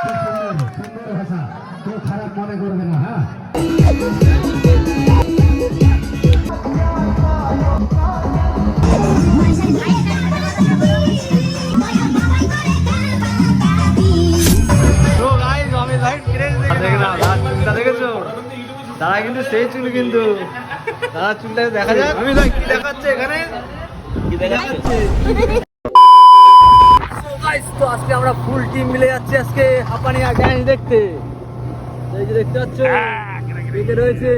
খুব সুন্দর সুন্দর ভাষা কেউ খারাপ করবে না তো গাইস আমি লাইট ক্রেজ দেখে না দেখেছ? দাদা কিন্তু সেই চুল কিন্তু দাদা চুলটা দেখা যাক। আমি কি দেখাচ্ছে এখানে। কি দেখাচ্ছে তো আজকে আমরা ফুল টিম মিলে যাচ্ছি আজকে হাপানিয়া ড্যান্স দেখতে। এই যে দেখতে পাচ্ছ এতে রয়েছে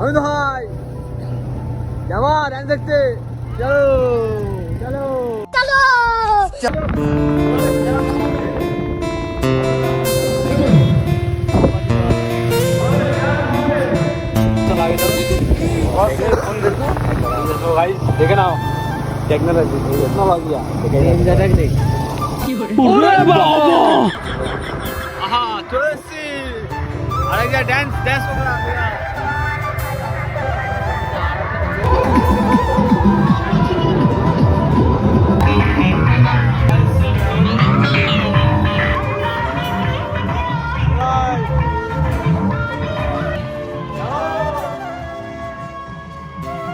আমি তো ভাই। যাবা ড্যান্স দেখতে। চলো। চলো। দেখে নাও টেকনোলজি টেকনোলজি আহা চলে এসছি আরেকটা ড্যান্স ড্যান্স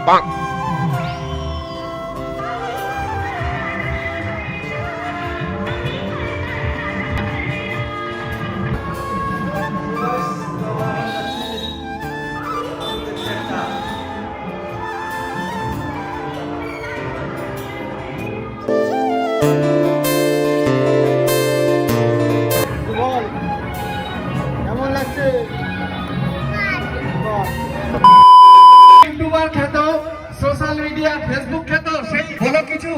বল কেমন লাগছে? মিডিয়া ফেসবুক খ্যাত সেই হলো কিছু।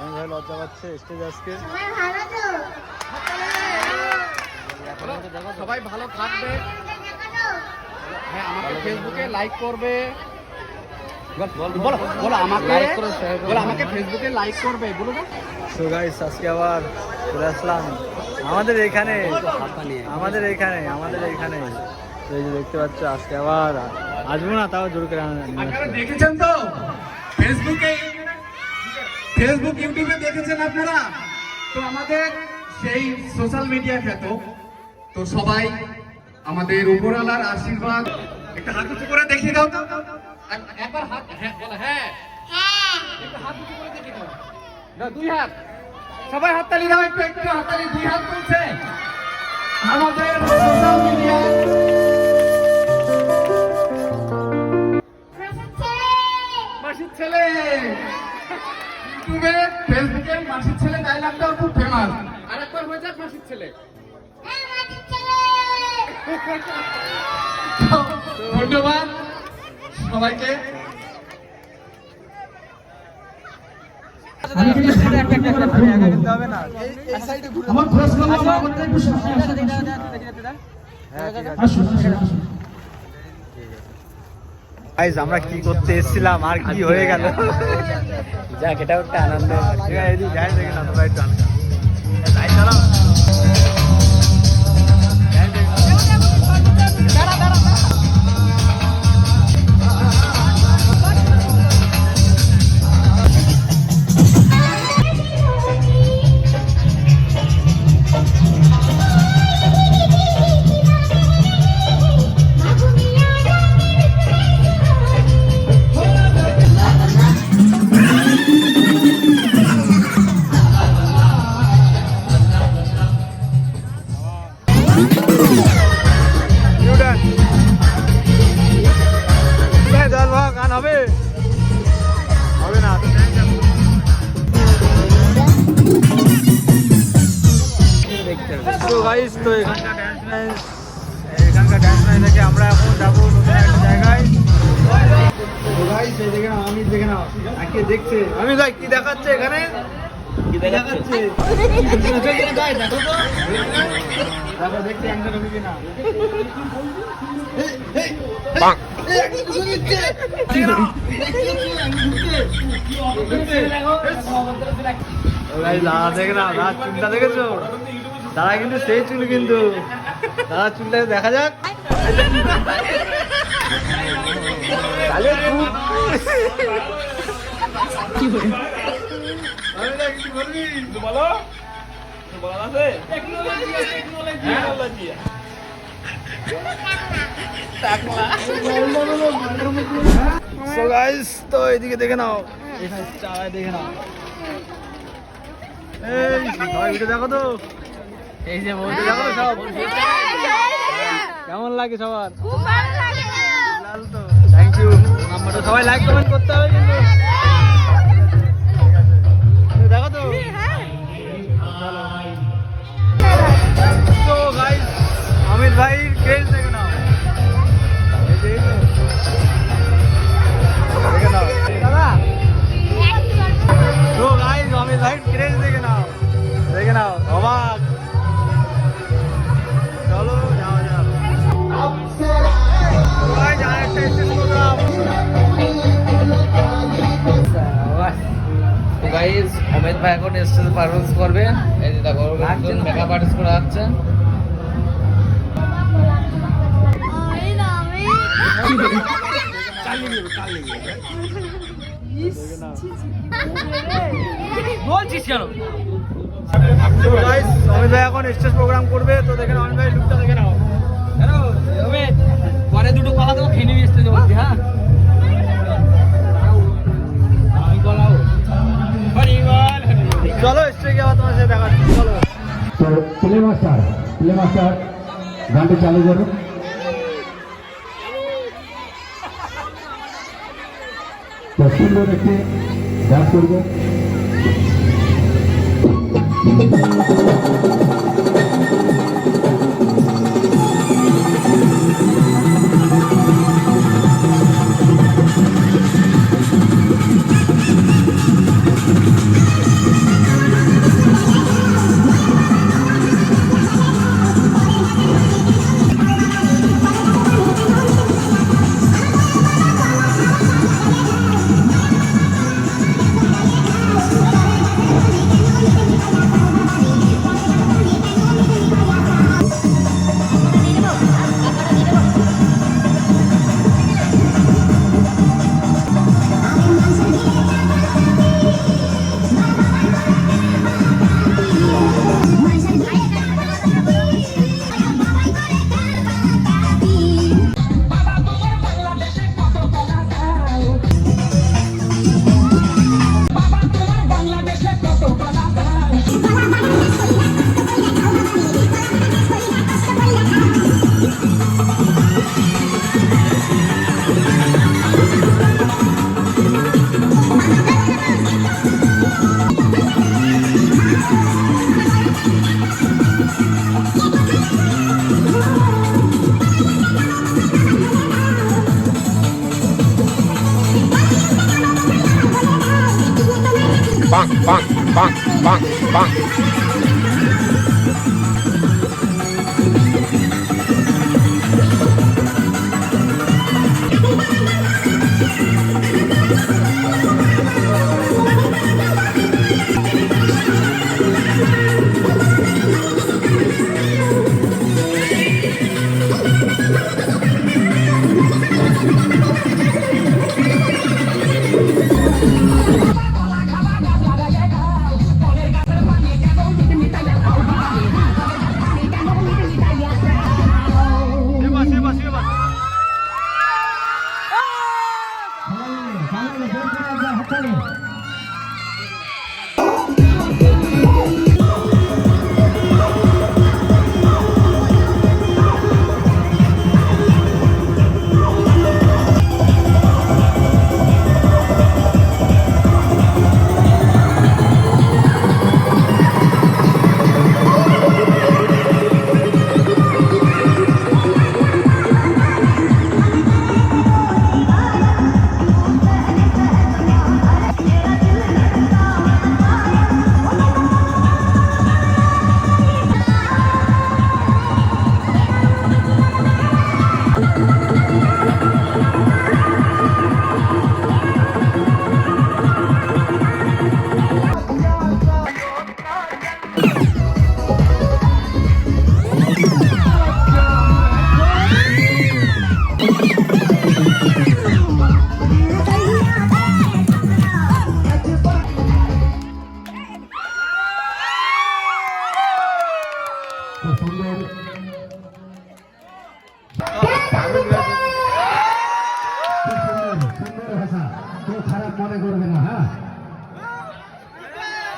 আমি ভাই লজ্জা পাচ্ছে স্টেজ আজকে সবাই ভালো থাকবে। হ্যাঁ আমাকে ফেসবুকে লাইক করবে। বলো বলো আমাকে। বলো আমাকে ফেসবুকে লাইক করবে বলো তো। সো গাইস আজকে আবার চলে আসলাম। আমাদের এখানে আমাদের এখানে আমাদের এখানে। এই যে দেখতে পাচ্ছ আজকে আবার আসব না তাও জোর করে। দেখেছেন তো? ফেসবুকে ফেসবুক ইউটিউবে দেখেছেন আপনারা? তো আমাদের সেই সোশ্যাল মিডিয়া খ্যাত তো সবাই আমাদের উপরওয়ালার আশীর্বাদ একটা হাত উঁচু করে দেখিয়ে দাও তো। একবার হাত হ্যাঁ বলো হ্যাঁ। একটু হাত উঁচু করে দেখিয়ে দাও। দাও, দুই হাত। সবাই হাততালি দাও একটু একটু হাততালি দুই হাত তুলছে। আমাদের সোশ্যাল মিডিয়া ইউটিউবে ফেসবুকে মাসির ছেলে ডায়লগটাও খুব ফেমাস আরেকবার হয়ে যাক মাসির ছেলে ধন্যবাদ সবাইকে আমার খোঁজ আমাদের একটু সামনে আসুন, আসুন, আসুন, গাইস আমরা কি করতে এসেছিলাম? আর কি হয়ে গেল? যাক এটা একটা আনন্দ ঠিক আছে হবে না তো গাইস তো এখানকার ড্যান্স এখানকার ড্যান্স ম্যাচ আমরা এখন যাব নতুন একটা জায়গায় আমি দেখে আজকে দেখছে আমি ভাই কি দেখাচ্ছে এখানে? কি চুলটা দেখেছ দাদা কিন্তু সেই চুল কিন্তু দাদা চুলটা দেখা যাক তো এদিকে দেখে নাও। এখানে চালায় দেখে নাও এই সবাই ভিডিও দেখো তো। এই যে দেখো তো সব। কেমন লাগে সবার? খুব ভালো লাগে। লাল তো। থ্যাংক ইউ নাম্বারটা সবাই লাইক কমেন্ট করতে হবে কিন্তু। অমিত ভাই ক্রেজ দেখে নাও। দেখে নাও দাদা। তো গাইস অমিত ভাই ক্রেজ দেখে নাও দেখে নাও অবাক। চলো যাও যাও ভাই যারা একটা স্টেজ প্রোগ্রাম গাইস অমিত ভাই এখন স্টেজে পারফরমেন্স করবে। এই যে দেখো মেকআপ আর্টিস্ট করা হচ্ছে বলছিস কেন? গাইস অমিত ভাই এখন স্টেজ প্রোগ্রাম করবে তো অমিত ভাই লুকটা দেখে নাও। কেন অমিত পরে দুটো কলা দেবো খেয়ে নিবি স্টেজে বলছি হ্যাঁ? চলো স্টেজে আবার তোমার সাথে দেখা চলো। প্লে মাস্টার প্লে মাস্টার গানটি চালু করুন। তো সুন্দর একটি ডান্স করবে 棒。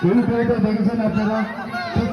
এই বইটা দেখেছেন আপনারা ঠিক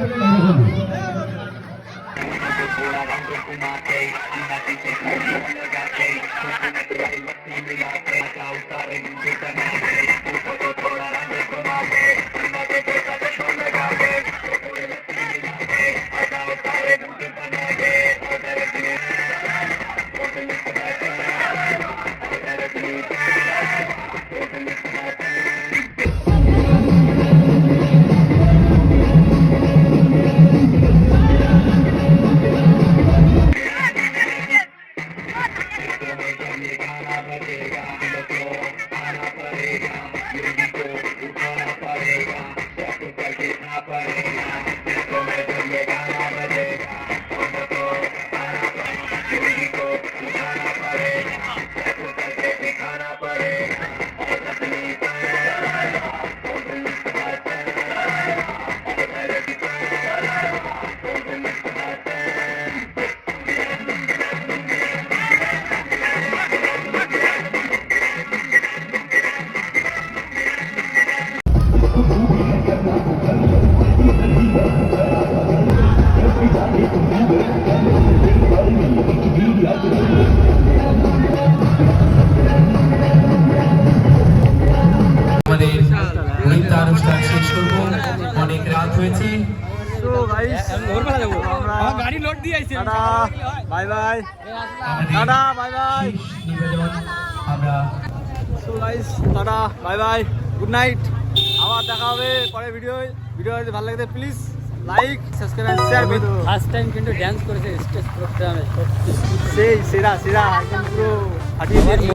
তো গাইস আমরা গাড়ি লোড দিয়ে আইছি tata bye bye tata bye bye আমরা so guys tata bye bye good night আবার দেখা হবে পরে ভিডিও ভিডিও যদি ভালো লাগে please like subscribe share video first time কিন্তু ড্যান্স করেছে স্টেজ প্রোগ্রামে সেই সেরা সেরা একদম পুরো ফাটিয়ে